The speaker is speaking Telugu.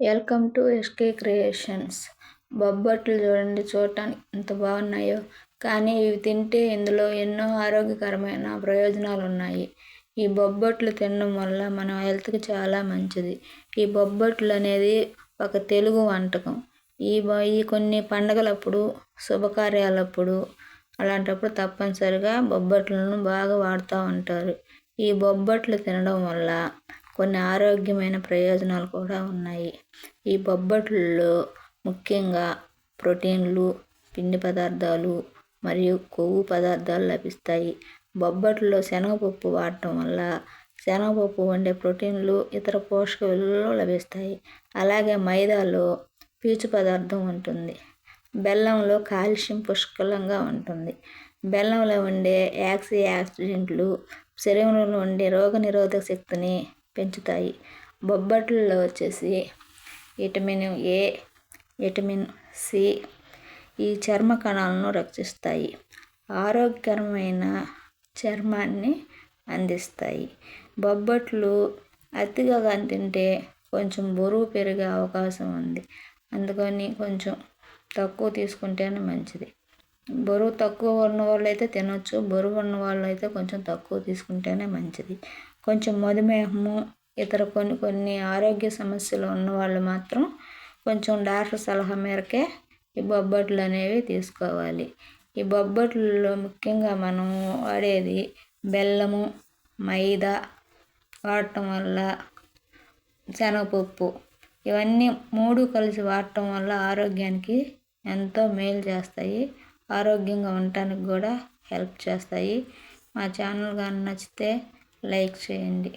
Welcome to SK creations. బొబ్బట్లు చూడండి చూడటానికి ఎంత బాగున్నాయో. కానీ ఇవి తింటే ఇందులో ఎన్నో ఆరోగ్యకరమైన ప్రయోజనాలు ఉన్నాయి ఈ బొబ్బట్లు తినడం వల్ల మన హెల్త్కి చాలా మంచిది. ఈ బొబ్బట్లు అనేది ఒక తెలుగు వంటకం. ఈ ఈ కొన్ని పండగలప్పుడు శుభకార్యాలప్పుడు అలాంటప్పుడు తప్పనిసరిగా బొబ్బట్లను బాగా వాడుతూ ఉంటారు. ఈ బొబ్బట్లు తినడం వల్ల కొన్ని ఆరోగ్యమైన ప్రయోజనాలు కూడా ఉన్నాయి. ఈ బొబ్బట్లలో ముఖ్యంగా ప్రోటీన్లు పిండి పదార్థాలు మరియు కొవ్వు పదార్థాలు లభిస్తాయి. బొబ్బట్లో శనగపప్పు వాడటం వల్ల శనగపప్పు వండే ప్రోటీన్లు ఇతర పోషక విలువలు లభిస్తాయి. అలాగే మైదాలో పీచు పదార్థం ఉంటుంది. బెల్లంలో కాల్షియం పుష్కలంగా ఉంటుంది. బెల్లంలో ఉండే యాక్సి యాక్సిడెంట్లు శరీరంలో ఉండే రోగనిరోధక శక్తిని పెంచుతాయి. బొబ్బట్లలో వచ్చేసి విటమిన్ ఏ విటమిన్ సి ఈ చర్మ కణాలను రక్షిస్తాయి. ఆరోగ్యకరమైన చర్మాన్ని అందిస్తాయి. బొబ్బట్లు అతిగా తింటే కొంచెం బరువు పెరిగే అవకాశం ఉంది. అందుకని కొంచెం తక్కువ తీసుకుంటేనే మంచిది. బరువు తక్కువ ఉన్న వాళ్ళు అయితే తినొచ్చు బరువు ఉన్న వాళ్ళు అయితే కొంచెం తక్కువ తీసుకుంటేనే మంచిది. కొంచెం మధుమేహము ఇతర కొన్ని కొన్ని ఆరోగ్య సమస్యలు ఉన్నవాళ్ళు మాత్రం కొంచెం డాక్టర్ సలహా మేరకే ఈ బొబ్బట్లు అనేవి తీసుకోవాలి. ఈ బొబ్బట్లలో ముఖ్యంగా మనం వాడేది బెల్లము మైదా వాడటం వల్ల శనగపప్పు. ఇవన్నీ మూడు కలిసి వాడటం వల్ల ఆరోగ్యానికి ఎంతో మేలు చేస్తాయి. ఆరోగ్యంగా ఉండటానికి కూడా హెల్ప్ చేస్తాయి. మా ఛానల్ కానీ నచ్చితే లైక్ చేయండి